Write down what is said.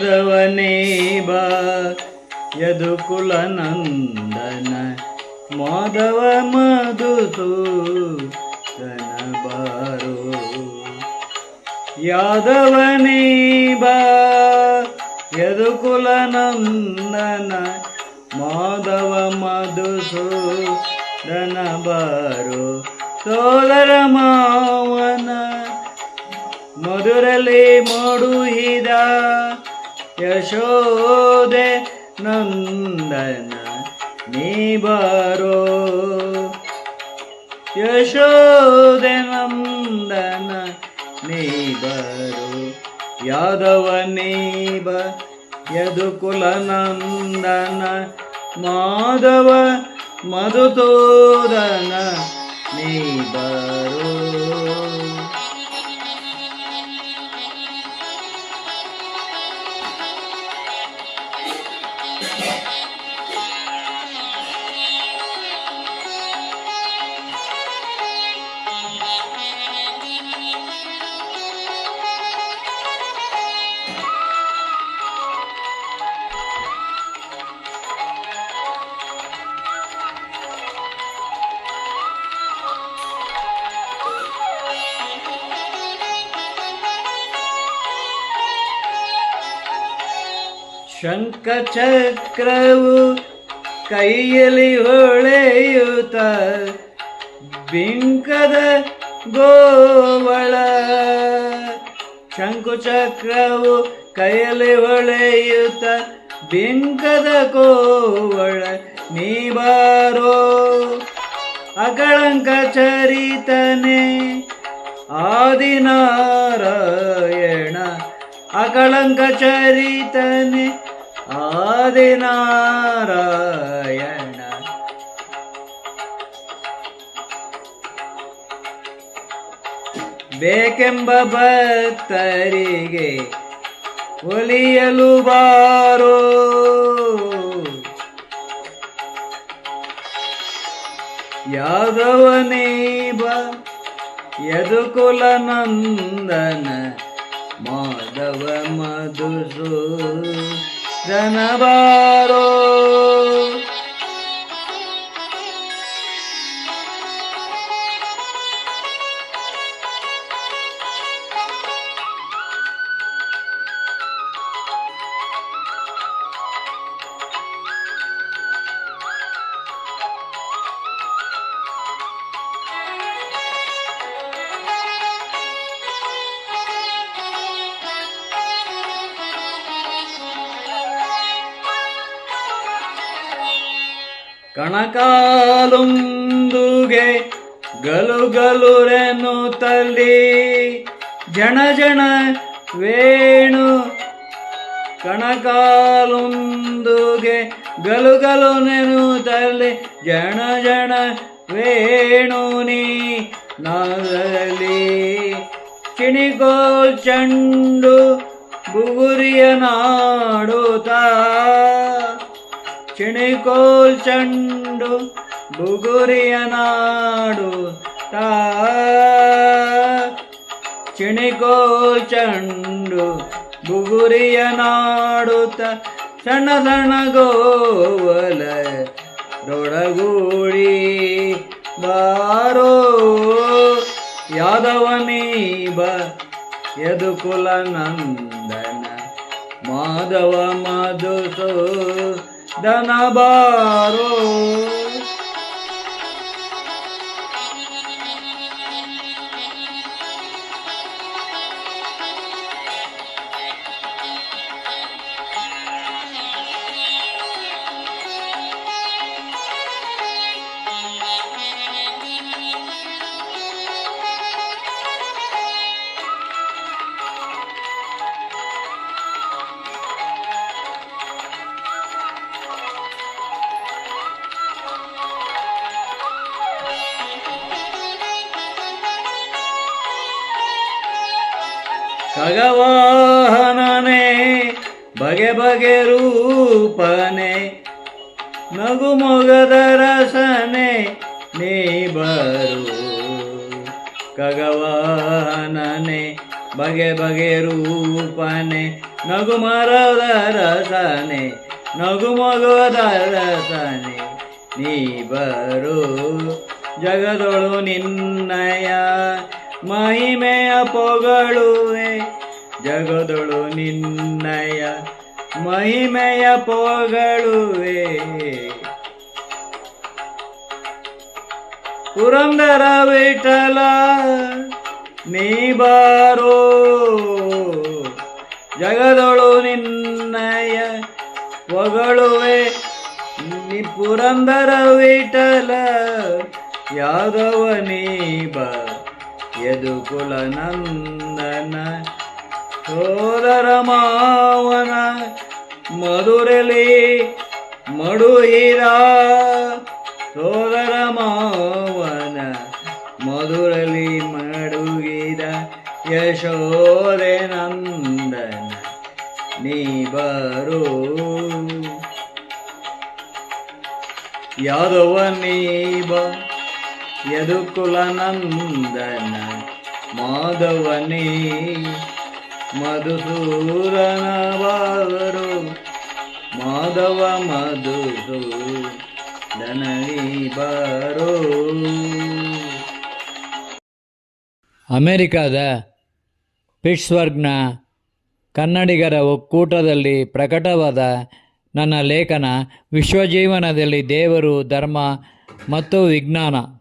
ಮಾಧವನೇ ಯದುಕುಲನಂದನ ಯದುಕುಲ ನಂದನ, ಮಾಧವ ಮಧುಸೂದನ ಬಾರೋ. ಯಾದವನೇ ಯದುಕುಲನಂದನ ಯದುಕುಲ ನಂದನ, ಮಾಧವ ಮಧುಸೂದನ ಬಾರೋ. ಸೋದರ ಮಾವನ ಮಧುರಲಿ ಮೂಡುಹಿದ ಯಶೋದೆ ನಂದನ ನೀ ಬಾರೋ ಯಶೋದೆ ನಂದನ ನೀ ಬಾರೋ ಯಾದವ ನೀಬ ಯದುಕುಲ ನಂದನ ಮಾಧವ ಮಧುತೋದನ ನೀ ಬಾರೋ ಶಂಖಚಕ್ರವು ಕೈಯಲ್ಲಿ ಹೊಳೆಯುತ್ತ ಬಿಂಕದ ಗೋವಳ. ಶಂಕುಚಕ್ರವು ಕೈಯಲ್ಲಿ ಹೊಳೆಯುತ್ತ ಬಿಂಕದ ಗೋವಳ. ನೀ ಬಾರೋ ಅಗಳಂಕ ಚರಿತನೆ. ಆದಿನಾರಾಯಣ ಅಕಳಂಕ ಚರಿತನೆ. ಆದಿನಾರಾಯಣ. ಬೇಕೆಂಬ ಭಕ್ತರಿಗೆ ಒಲಿಯಲು ಬಾರೋ. ಯಾದವನೇ ಬ ಯದುಕುಲ ನಂದನ ಮಾಧವ ಮಧುಸೂದನ. ಬಾರೋ ಕಣಕಾಲೊಂದುಗೆ ಗಲು ಗಲುರೆನು ತಲ್ಲಿ ಜನ ಜನ ವೇಣು ಕಣಕಾಲೊಂದುಗೆ ಗಲು ನೆನು ತಲ್ಲಿ ಜನ ಜನ ವೇಣು ನೀ ನಾಗಲಿ ಚಂಡು ಬುಗುರಿಯ ನಾಡುತ್ತಾ ಚಿಣಿಕೋಲ್ ಚಂಡು ಬುಗುರಿಯ ನಾಡು ತಾ. ಚಿಣಿಕೋಲ್ ಚಂಡು ಬುಗುರಿಯ ನಾಡುತ್ತ ಸಣ್ಣ ಸಣ್ಣ ಗೋವಲ ದೊಡಗೂಡಿ ಬಾರೋ. ಯಾದವನೀಬ ಬ. ಯದುಕುಲ ನಂದನ ಮಾಧವ ಮಧುಸೋ. Danabaró. ಖಗವಾಹನನೆ ಬಗೆ ಬಗೆ ರೂಪನೆ, ನಗು ಮೊಗದ ರಸನೆ, ನೀ ಬರು. ಖಗವಾಹನನೆ ಬಗೆ ಬಗೆ ರೂಪನೆ, ನಗು ಮರದ ರಸನೆ, ನಗು ಮಗದ ರಸನೆ, ನೀ ಬರು. ಜಗದೊಳು ನಿನ್ನಯ ಮಹಿಮೆಯ ಪೊಗಳುವೆ, ಜಗದೊಳು ನಿನ್ನಯ ಮಹಿಮೆಯ ಪೊಗಳುವೆ. ಪುರಂದರ ವಿಠಲ, ನೀ ಬಾರೋ, ಜಗದೊಳು ನಿನ್ನಯ ಹೊಗಳುವೆ ನಿ ಪುರಂದರ ವಿಠಲ, ಯಾದವ ನೀ ಬ. ಯದುಕುಲ ನಂದನ ಸೋದರ ಮಾವನ ಮಧುರಲಿ ಮಡುಹಿರ ಸೋದರ ಮಾವನ ಮಧುರಲಿ ಮಡುಗಿದ ಯಶೋದೆ ನಂದನ ನೀ ಬರು. ಯಾದವ ನೀ ಯದುಕುಲ ನಂದನ ಮಾಧವನೇ ಮಧುಸೂರನವರು ಮಾಧವ ಮಧುಸೂದನ ನೀ ಬರೋ. ಅಮೆರಿಕದ ಪಿಟ್ಸ್ಬರ್ಗ್ನ ಕನ್ನಡಿಗರ ಒಕ್ಕೂಟದಲ್ಲಿ ಪ್ರಕಟವಾದ ನನ್ನ ಲೇಖನ ವಿಶ್ವಜೀವನದಲ್ಲಿ ದೇವರು, ಧರ್ಮ ಮತ್ತು ವಿಜ್ಞಾನ.